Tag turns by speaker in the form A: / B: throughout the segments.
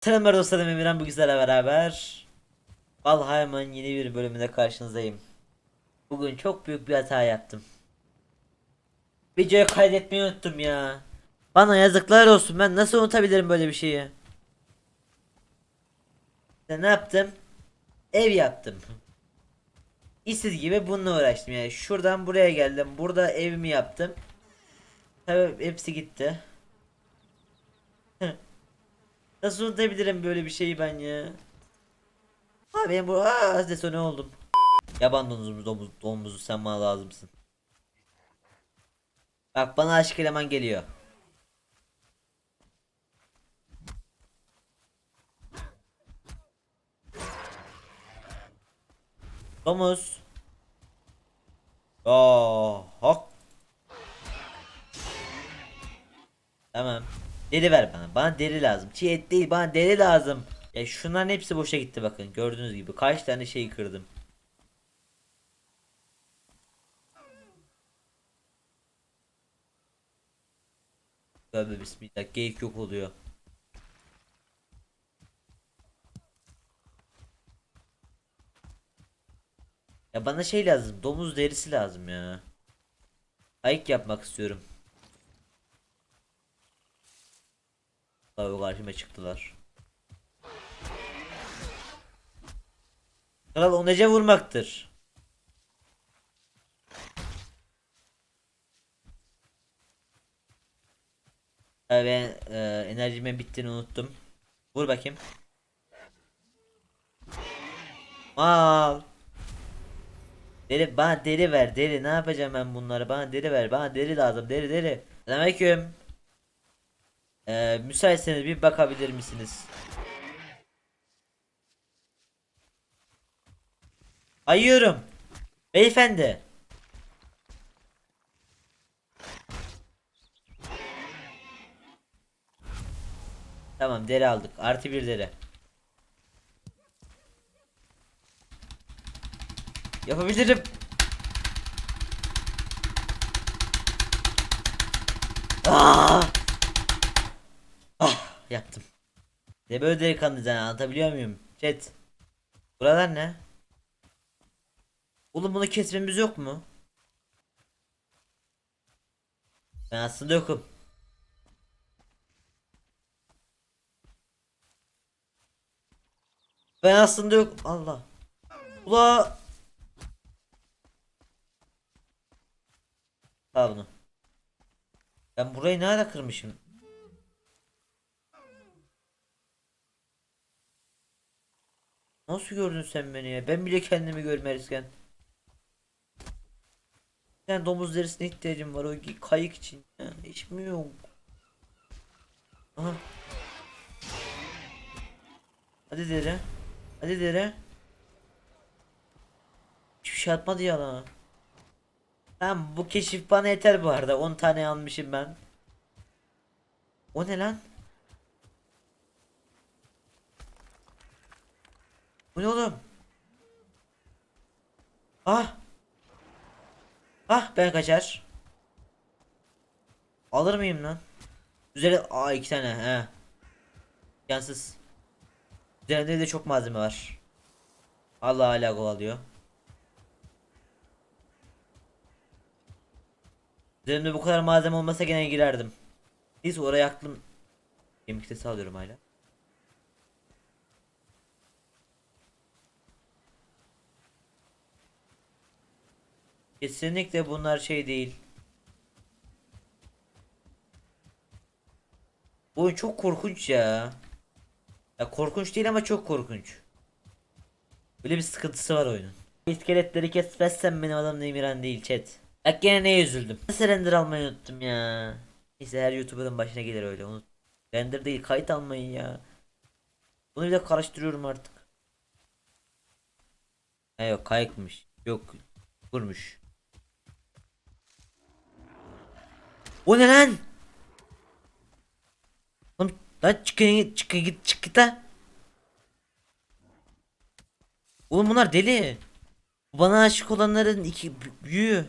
A: Selamlar dostlarım Emirhan bu güzelle beraber Valheim'ın yeni bir bölümünde karşınızdayım. Bugün çok büyük bir hata yaptım. Videoyu kaydetmeyi unuttum ya. Bana yazıklar olsun ben nasıl unutabilirim böyle bir şeyi. İşte ne yaptım? Ev yaptım. İşsiz gibi bununla uğraştım yani. Şuradan buraya geldim. Burada evimi yaptım. Tabii hepsi gitti. Nasıl unutabilirim böyle bir şeyi ben ya? Ha benim bu aa desone oldum. Yaban domuzu domuz, domuzu sen bana lazımsın. Bak bana aşk eleman geliyor. Domuz. Aa, hak. Tamam. Deri ver bana. Bana deri lazım. Çiğ et değil bana deri lazım. Ya şunların hepsi boşa gitti bakın. Gördüğünüz gibi kaç tane şey kırdım. Tövbe bismillah geyik yok oluyor. Ya bana şey lazım. Domuz derisi lazım ya. Ayık yapmak istiyorum. Karşıma çıktılar. Kral o nece vurmaktır. Ben e, enerjimin bittiğini unuttum. Vur bakayım. Mal. Deri bana deri ver deri ne yapacağım ben bunları bana deri ver bana deri lazım deri deri. Selamünaleyküm. Ee, müsaitseniz bir bakabilir misiniz? Ayıyorum. Beyefendi. Tamam deri aldık. Artı bir deri. Yapabilirim. Aa! Yaptım. Ne böyle delikanlı sen anlatabiliyor muyum? Chat. Buralar ne? Oğlum bunu kesmemiz yok mu? Ben aslında yokum. Ben aslında yok. Allah. Ula. Al bunu. Ben burayı ne ara kırmışım? Nasıl gördün sen beni ya? Ben bile kendimi görmezken. Yani domuz derisine ihtiyacım var o kayık için. Ya. Hiç mi yok? Aha. Hadi dere. Hadi dere. Hiçbir şey atmadı ya lan. Tamam bu keşif bana yeter bu arada. 10 tane almışım ben. O ne lan? Bu ne oğlum? Ah. Ah ben kaçar. Alır mıyım lan? Üzerinde aa iki tane he. Yansız. Üzerinde de çok malzeme var. Allah hala kovalıyor. Üzerimde bu kadar malzeme olmasa gene girerdim. Neyse oraya aklım. Kemik sesi alıyorum hala. Kesinlikle bunlar şey değil. Bu oyun çok korkunç ya. Ya korkunç değil ama çok korkunç. Böyle bir sıkıntısı var oyunun. İskeletleri kesmezsem benim adam Emirhan değil chat. Bak gene neye üzüldüm. Nasıl render almayı unuttum ya. Neyse her YouTuber'ın başına gelir öyle unut. Render değil kayıt almayı ya. Bunu bir de karıştırıyorum artık. Ha yok kayıkmış. Yok kurmuş. O ne lan? Oğlum lan çıkın çıkın git çık git. Oğlum bunlar deli. Bana aşık olanların iki bü- büyüğü.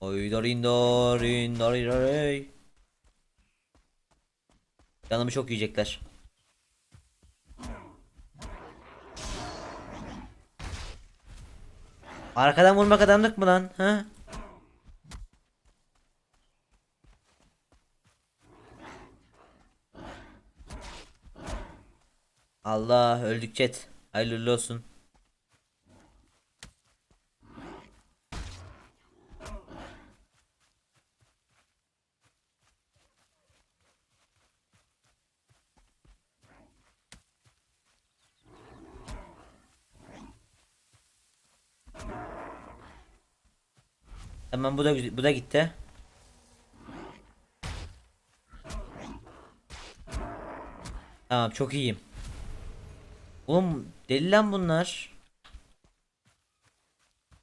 A: Oy dorindor indoriroy. Canımı çok yiyecekler. Arkadan vurmak adamlık mı lan? Ha? Allah öldük chat. Hayırlı olsun. Tamam bu da bu da gitti. Tamam çok iyiyim. Oğlum deli lan bunlar.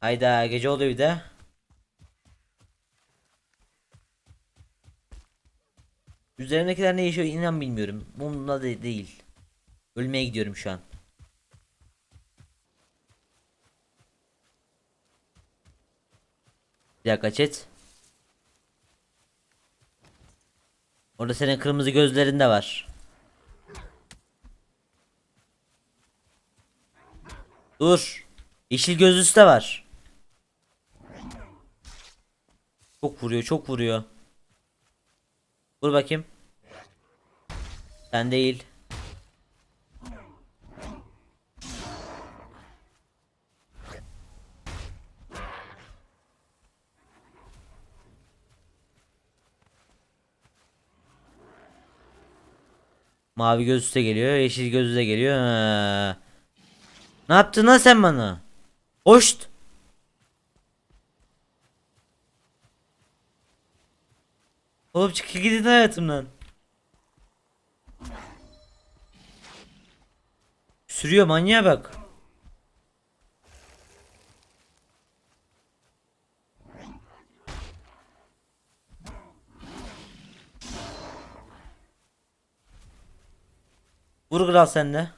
A: Hayda gece oluyor bir de. Üzerimdekiler ne yaşıyor inan bilmiyorum. Bununla da değil. Ölmeye gidiyorum şu an. Bir dakika chat. Orada senin kırmızı gözlerin de var. Dur. Yeşil gözlüsü de var. Çok vuruyor, çok vuruyor. Vur bakayım. Sen değil. Mavi gözlü de geliyor, yeşil gözlü de geliyor. Ha. Ne yaptın lan sen bana? Hoşt. Oğlum çık gidin hayatımdan. Sürüyor manyağa bak. Vur kral sen de.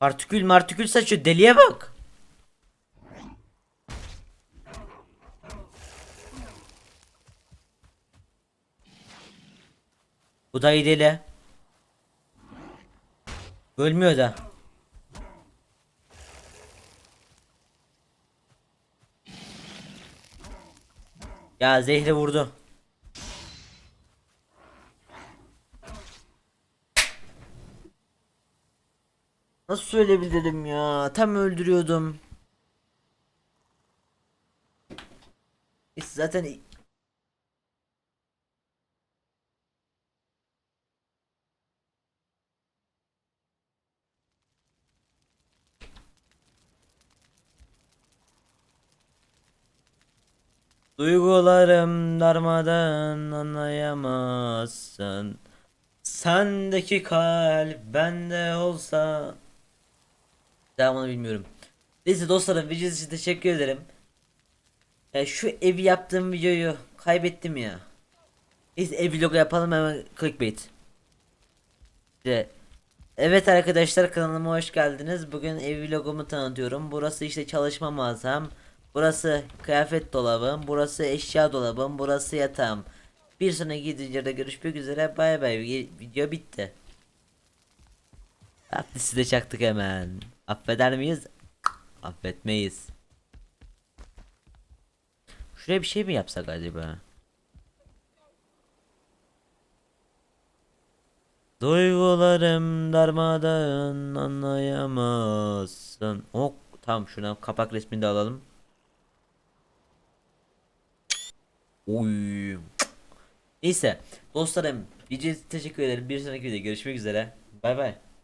A: Partikül martikül saçıyor deliye bak. Bu da iyi deli. Ölmüyor da. Ya zehri vurdu. Nasıl söyleyebilirim ya? Tam öldürüyordum. Zaten Duygularım darmadan anlayamazsın. Sendeki kalp bende olsa. Devamını bilmiyorum. Neyse dostlarım videonuz için teşekkür ederim. Ya şu evi yaptığım videoyu kaybettim ya. Neyse ev vlogu yapalım hemen clickbait. İşte, evet arkadaşlar kanalıma hoş geldiniz. Bugün ev vlogumu tanıtıyorum. Burası işte çalışma mağazam. Burası kıyafet dolabım. Burası eşya dolabım. Burası yatağım. Bir sonraki videoda görüşmek üzere. Bay bay. Video bitti. Tatlisi de çaktık hemen. Affeder miyiz? Affetmeyiz. Şuraya bir şey mi yapsak acaba? Duygularım darmadan anlayamazsın. Ok tamam şuna kapak resmini de alalım. Oy. Neyse dostlarım video için teşekkür ederim. Bir sonraki videoda görüşmek üzere. Bay bay.